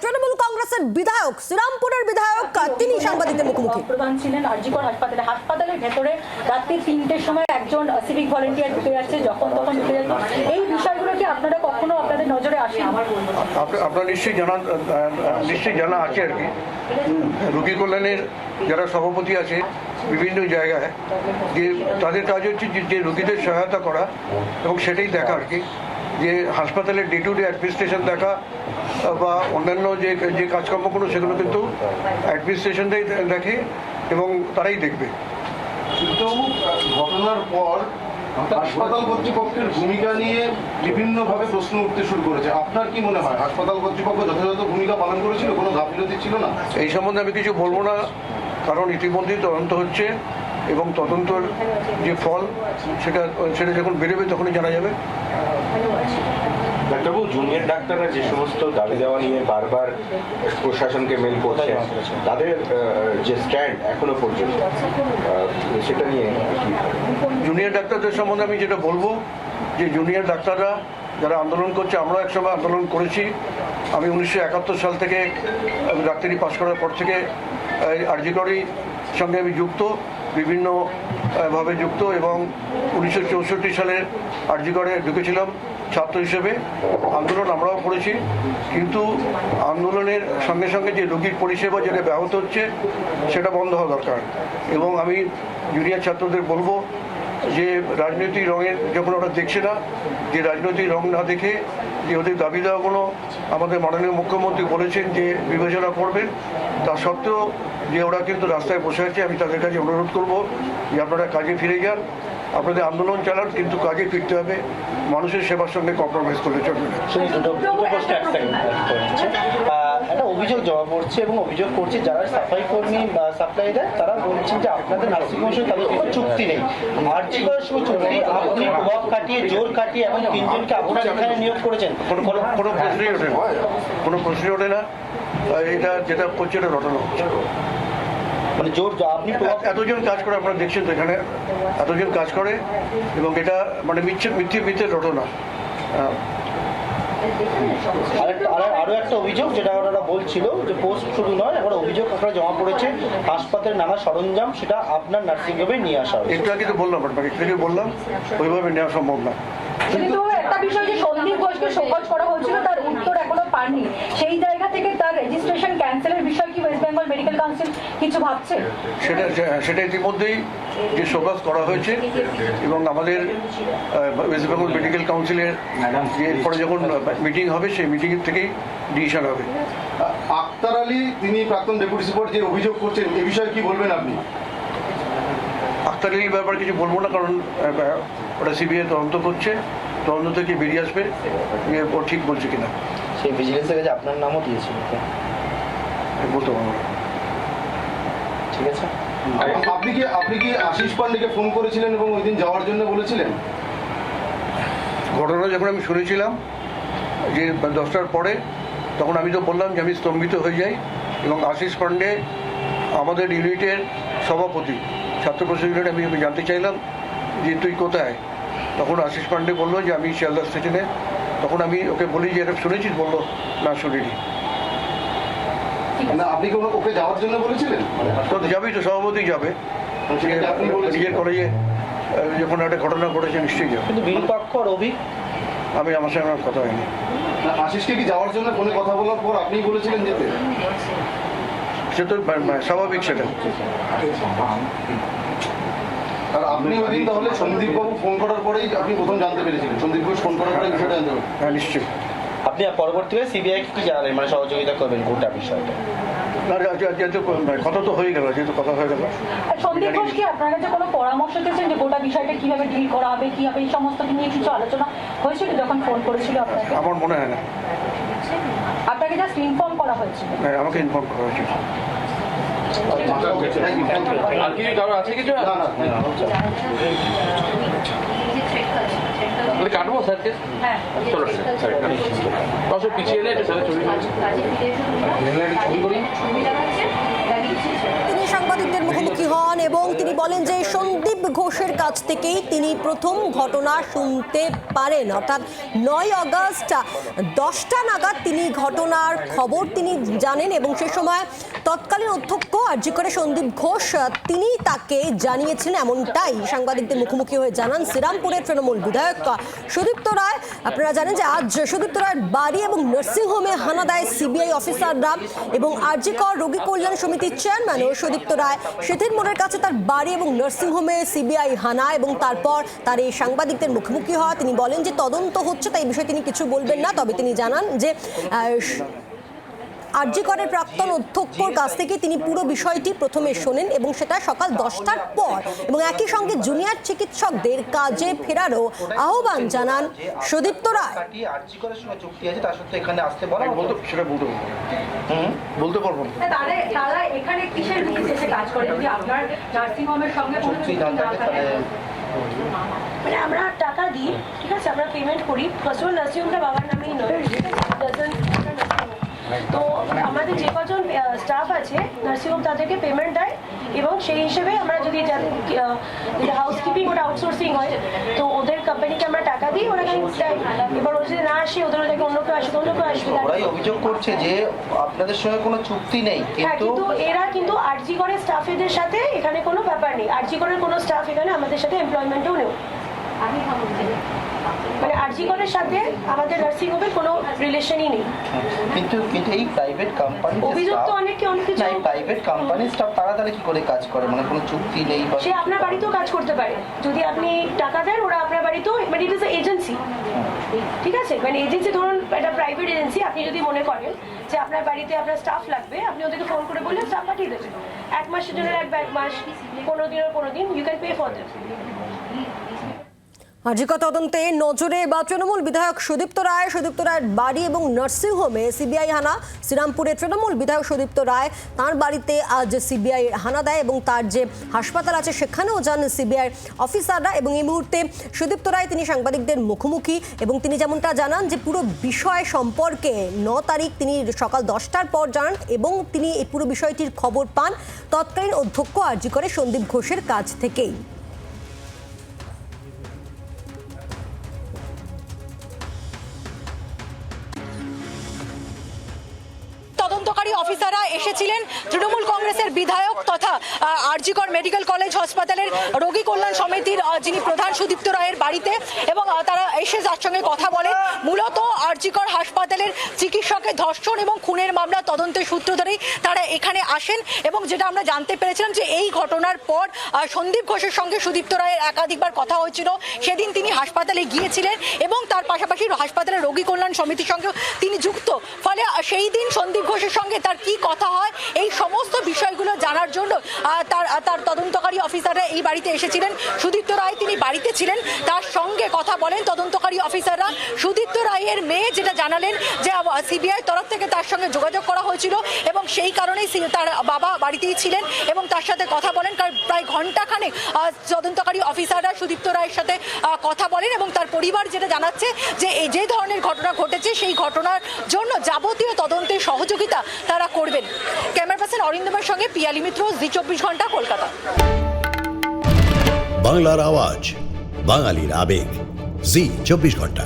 তৃণমূল কংগ্রেসের বিধায়ক শ্রীরামপুরের বিধায়ক তিনি সাংবাদিকদের মুখোমুখি। প্রধান ছিলেন আরজিকর হাসপাতালে। হাসপাতালের ভেতরে রাত্রি তিনটের সময় একজন সিভিক ভলেন্টিয়ার ঢুকে যাচ্ছে যখন তখন ঢুকে যাচ্ছে। এই বিষয়গুলো কি আপনারা কখনো আপনাদের নজরে আসে আমার আপনার নিশ্চয়ই জানা নিশ্চয়ই জানা আছে আর কি। রোগী কল্যাণের যারা সভাপতি আছে বিভিন্ন জায়গায় যে তাদের কাজ হচ্ছে যে- যে রোগীদের সহায়তা করা এবং সেটাই দেখা আর কি। যে হাসপাতালের ডে টু ডে অ্যাডমিনিস্ট্রেশন দেখা বা অন্যান্য যে যে কাজকর্মগুলো সেগুলো কিন্তু অ্যাডমিনিস্ট্রেশনটাই দেখে এবং তারাই দেখবে। কিন্তু ঘটনার পর হাসপাতাল কর্তৃপক্ষের ভূমিকা নিয়ে বিভিন্নভাবে প্রশ্ন উঠতে শুরু করেছে। আপনার কি মনে হয়? হাসপাতাল কর্তৃপক্ষ যথাযথ ভূমিকা পালন করেছিল? কোনো গাফিলতি ছিল না? এই সম্বন্ধে আমি কিছু বলব না কারণ ইতিমধ্যেই তদন্ত হচ্ছে এবং তদন্তর যে ফল সেটা সেটা যখন বেরোবে তখনই জানা যাবে। ডাক্তারবাবু জুনিয়র ডাক্তাররা যে সমস্ত দাবি দেওয়া নিয়ে বারবার প্রশাসনকে মেল করছে তাদের যে স্ট্যান্ড এখনও পর্যন্ত সেটা নিয়ে জুনিয়র ডাক্তারদের সম্বন্ধে আমি যেটা বলব যে জুনিয়র ডাক্তাররা যারা আন্দোলন করছে আমরা একসময় আন্দোলন করেছি। আমি উনিশশো একাত্তর সাল থেকে ডাক্তারি পাশ করার পর থেকে আরজিকরি সঙ্গে আমি যুক্ত। বিভিন্ন ভাবে যুক্ত এবং উনিশশো চৌষট্টি সালে আর্যগড়ে ঢুকেছিলাম ছাত্র হিসেবে। আন্দোলন আমরাও করেছি। কিন্তু আন্দোলনের সঙ্গে সঙ্গে যে রোগীর পরিষেবা যেটা ব্যাহত হচ্ছে, সেটা বন্ধ হওয়া দরকার। এবং আমি জুনিয়র ছাত্রদের বলব যে রাজনৈতিক রঙের যখন ওরা দেখছে না, যে রাজনৈতিক রং না দেখে যে ওদের দাবি দেওয়াগুলো আমাদের মাননীয় মুখ্যমন্ত্রী বলেছেন যে বিবেচনা করবেন, তা সত্ত্বেও যে ওরা কিন্তু রাস্তায় বসে আছে, আমি তাদের কাছে অনুরোধ করব যে আপনারা কাজে ফিরে যান, আপনাদের আন্দোলন চালান, কিন্তু কাজে ফিরতে হবে, মানুষের সেবার সঙ্গে কম্প্রোমাইজ করলে চলবে না অভিযোগ জমা পড়ছে এবং অভিযোগ করছে যারা সাফাই কর্মী সাপ্লাই দেয় তারা বলছেন যে আপনাদের নার্সিংহোমের সঙ্গে তাদের কোনো চুক্তি নেই। আর্জি করার সময় চুক্তি আপনি প্রভাব খাটিয়ে জোর কাটিয়ে এবং তিনজনকে আপনার এখানে নিয়োগ করেছেন। কোনো প্রশ্নই ওঠে না। কোনো প্রশ্নই ওঠে না। এটা যেটা করছে এটা রটানো হচ্ছে মানে জোর আপনি এতজন কাজ করে আপনারা দেখছেন তো এখানে? এতজন কাজ করে এবং এটা মানে মিথ্যে মিথ্যে মিথ্যে রটনা আহ, আরেকটা আরে- আরও একটা অভিযোগ যেটা ওনারা বলছিল যে পোস্ট শুধু নয় একটা অভিযোগ আপনারা জমা পড়েছে হাসপাতালের নানা সরঞ্জাম সেটা আপনার নার্সিংহোমে নিয়ে আসা হবে একটু আগে তো বললাম আপনাকে একটু আগে বললাম? ওইভাবে নেওয়া সম্ভব না। কিন্তু একটা বিষয় যে সন্দীপ ঘোষকে শোকজ করা হয়েছিল তার উত্তর এখনও পাননি সেই জায়গা থেকে তার রেজিস্ট্রেশন ক্যান্সেলের বিষয় কি ওয়েস্ট বেঙ্গল মেডিকেল কাউন্সিল কিছু সেটা সেটা ইতিমধ্যেই যে শোকাস করা হয়েছে এবং আমাদের ওয়েস্ট বেঙ্গল মেডিকেল কাউন্সিলের যে এরপরে যখন মিটিং হবে সেই মিটিং থেকেই ডিসিশন হবে। আক্তার আলী তিনি প্রাক্তন ডেপুটি সুপার যে অভিযোগ করছেন এ বিষয়ে কি বলবেন আপনি? আক্তার আলীর ব্যাপারে কিছু বলব না কারণ ওটা সিবিআই তদন্ত করছে। তদন্ত থেকে বেরিয়ে আসবে ও ঠিক বলছে কিনা। সেই ভিজিলেন্সের কাছে আপনার নামও দিয়েছিল বলতে পারব না। ঠিক আছে? আপনি কি আপনি কি আশিস পান্ডেকে ফোন করেছিলেন এবং ওই দিন যাওয়ার জন্য বলেছিলেন? ঘটনা যখন আমি শুনেছিলাম যে দশটার পরে তখন আমি তো বললাম যে আমি স্তম্ভিত হয়ে যাই এবং আশিস পান্ডে আমাদের ইউনিটের সভাপতি ছাত্র পরিষদ ইউনিট আমি ওকে জানতে চাইলাম যে তুই কোথায়? তখন আশিস পান্ডে বলল যে আমি শিয়ালদা স্টেশনে। তখন আমি ওকে বলি যে এটা শুনেছিস? বলল না শুনিনি। না আপনি কি ওকে যাওয়ার জন্য বলেছিলেন? তো যাবেই তো সভাপতি যাবে। আপনি বলেছিলেন? নিজের কলেজে যখন একটা ঘটনা ঘটেছে নিশ্চয়ই যাবে। কিন্তু বিরূপাক্ষ আর অভিক আমি আমার সঙ্গে আমার কথা হয়নি। আশিসকে কি যাওয়ার জন্য ফোনে কথা বলার পর আপনিই বলেছিলেন যেতে? সে তো বা- বা- স্বাভাবিক সেটা। আর আপনি ওই দিন তাহলে সন্দীপ বাবু ফোন করার পরেই আপনি প্রথম জানতে পেরেছিলেন। সন্দীপ ঘোষ ফোন করার পরে বিষয়টা জানতে হ্যাঁ নিশ্চয়ই। আপনি পরবর্তীকালে সিবিআই কি জানালেন মানে সহযোগিতা করবেন গোটা বিষয়টা। না যে- যে- যেহেতু কথা তো হয়ে গেল যেহেতু কথা হয়ে গেল। আর সন্দীপ ঘোষ কি আপনার কাছে কোনো পরামর্শ দিয়েছেন যে গোটা বিষয়টা কীভাবে ডিল করা হবে কি হবে এই সমস্ত নিয়ে কিছু আলোচনা হয়েছিল যখন ফোন করেছিল আপনাকে? আমার মনে হয় না। আপনাকে জাস্ট ইনফর্ম করা হয়েছিল। হ্যাঁ, আমাকে ইনফর্ম করা. আর কিছু কারও আছে কিছু? না, না, না। তাহলে কাটবো স্যারকে? হ্যাঁ। চলো স্যার পিছিয়ে এলে এটা স্যারের ছবি ছবি করি। তিনি সাংবাদিকদের মুখোমুখি হন এবং তিনি বলেন যে সন্দীপ ঘোষের কাছ থেকেই তিনি প্রথম ঘটনা শুনতে পারেন। অর্থাৎ নয় আগস্ট দশটা নাগাদ তিনি ঘটনার খবর তিনি জানেন এবং সে সময় তৎকালীন অধ্যক্ষ আর্জি করে সন্দীপ ঘোষ তিনি তাকে জানিয়েছিলেন এমনটাই। সাংবাদিকদের মুখোমুখি হয়ে জানান, শ্রীরামপুরের তৃণমূল বিধায়ক সুদীপ্ত রায়। আপনারা জানেন যে আজ সুদীপ্ত রায়ের বাড়ি এবং নার্সিংহোমে হানা দেয় সিবিআই অফিসাররা এবং আরজিকর রোগী কল্যাণ সমিতির চেয়ারম্যান ও সুদীপ্ত রায়। সেদিন মোড়ের কাছে তার বাড়ি এবং নার্সিংহোমে সিবিআই হানা এবং তারপর তার এই সাংবাদিকদের মুখোমুখি হওয়া। তিনি বলেন যে তদন্ত হচ্ছে, তাই বিষয়ে তিনি কিছু বলবেন না। তবে তিনি জানান যে আরজিকরের প্রাক্তন অধ্যক্ষর কাছ থেকে তিনি পুরো বিষয়টি প্রথমে শোনেন এবং সেটা সকাল দশটার পর। এবং একই সঙ্গে জুনিয়র চিকিৎসকদের কাজে ফেরারও আহ্বান জানান সুদীপ্ত রায়। আছে বলতে পারব তারা এখানে কিসের ভিত্তিতে কাজ করে? যদি আপনার নার্সিং হোমের সঙ্গে কোনো মানে আমরা টাকা দিই ঠিক আছে? আমরা পেমেন্ট করি। ফার্স্ট অফ অল নার্সিংহোমটা বাবার নামেই নয়। Doesn't- তো আমাদের যে কজন স্টাফ আছে নার্সিংহোম তাদেরকে পেমেন্ট দেয় এবং সেই হিসেবে আমরা যদি হাউসকিপিং ওটা আউটসোর্সিং হয় তো ওদের কোম্পানিকে আমরা টাকা দিই ওরা এবার ওরা যদি না আসে ওদের ওদেরকে অন্য কেউ আসবে অন্য কেউ আসবে ওরাই অভিযোগ করছে যে আপনাদের সঙ্গে কোনো চুক্তি নেই হ্যাঁ কিন্তু এরা কিন্তু আরজি করে স্টাফেদের সাথে এখানে কোনো ব্যাপার নেই। আরজি করের কোনো স্টাফ এখানে আমাদের সাথে এমপ্লয়মেন্টও নেই। মানে আরজি করের সাথে আমাদের নার্সিং হোমের কোনো রিলেশনই নেই। কিন্তু কিন্তু এই প্রাইভেট কোম্পানি অভিযোগ তো অনেকে অনেক কিছু এই প্রাইভেট কোম্পানির স্টাফ তারা তাহলে কি করে কাজ করে? মানে কোনো চুক্তি নেই বা সে আপনার বাড়িতেও কাজ করতে পারে। যদি আপনি টাকা দেন ওরা আপনার বাড়িতেও মানে ইট ইজ এজেন্সি ঠিক আছে? মানে এজেন্সি ধরুন একটা প্রাইভেট এজেন্সি আপনি যদি মনে করেন যে আপনার বাড়িতে আপনার স্টাফ লাগবে আপনি ওদেরকে ফোন করে বললে স্টাফ পাঠিয়ে দেবেন। এক মাসের জন্য এক এক মাস পনেরো দিনের পনেরো দিন you can pay for them আজিকা তদন্তে নজরে বা তৃণমূল বিধায়ক সুদীপ্ত রায়, সুদীপ্ত রায়ের বাড়ি এবং নার্সিংহোমে সিবিআই হানা। শ্রীরামপুরের তৃণমূল বিধায়ক সুদীপ্ত রায় তার বাড়িতে আজ সিবিআই হানা দেয় এবং তার যে হাসপাতাল আছে সেখানেও যান সিবিআই অফিসাররা এবং এই মুহূর্তে সুদীপ্ত রায় তিনি সাংবাদিকদের মুখোমুখি এবং তিনি যেমনটা জানান যে পুরো বিষয় সম্পর্কে ন তারিখ তিনি সকাল দশটার পর জানান এবং তিনি এই পুরো বিষয়টির খবর পান। তৎকালীন অধ্যক্ষ আরজি করে সন্দীপ ঘোষের কাছ থেকেই। এসেছিলেন তৃণমূল কংগ্রেসের বিধায়ক তথা আরজিকর মেডিকেল কলেজ হাসপাতালের রোগী কল্যাণ সমিতির যিনি প্রধান সুদীপ্ত রায়ের বাড়িতে এবং তারা এসে যার সঙ্গে কথা বলেন মূলত আরজিকর হাসপাতালের চিকিৎসকের ধর্ষণ এবং খুনের মামলা তদন্তের সূত্র ধরেই তারা এখানে আসেন এবং যেটা আমরা জানতে পেরেছিলাম যে এই ঘটনার পর সন্দীপ ঘোষের সঙ্গে সুদীপ্ত রায়ের একাধিকবার কথা হয়েছিল। সেদিন তিনি হাসপাতালে গিয়েছিলেন এবং তার পাশাপাশি হাসপাতালের রোগী কল্যাণ সমিতির সঙ্গে তিনি যুক্ত। ফলে সেই দিন সন্দীপ ঘোষের সঙ্গে তার কি কথা হয়। এই সমস্ত বিষয়গুলো জানার জন্য তার তার তদন্তকারী অফিসাররা এই বাড়িতে এসেছিলেন। সুদীপ্ত রায় তিনি বাড়িতে ছিলেন। তার সঙ্গে কথা বলেন তদন্তকারী অফিসাররা। সুদীপ্ত রায়ের মেয়ে যেটা জানালেন যে সিবিআই তরফ থেকে তার সঙ্গে যোগাযোগ করা হয়েছিল এবং সেই কারণেই তার বাবা বাড়িতেই ছিলেন এবং তার সাথে কথা বলেন। কারণ প্রায় ঘন্টাখানেক তদন্তকারী অফিসাররা সুদীপ্ত রায়ের সাথে কথা বলেন এবং তার পরিবার যেটা জানাচ্ছে যে, এই যে ধরনের ঘটনা ঘটেছে, সেই ঘটনার জন্য যাবতীয় তদন্তের সহযোগিতা তারা করবেন। ক্যামেরা পার্সন অরিন্দমের সঙ্গে পিয়ালি মিত্র, জি চব্বিশ ঘণ্টা, কলকাতা। বাংলার আওয়াজ, বাঙালির আবেগ, জি চব্বিশ ঘণ্টা।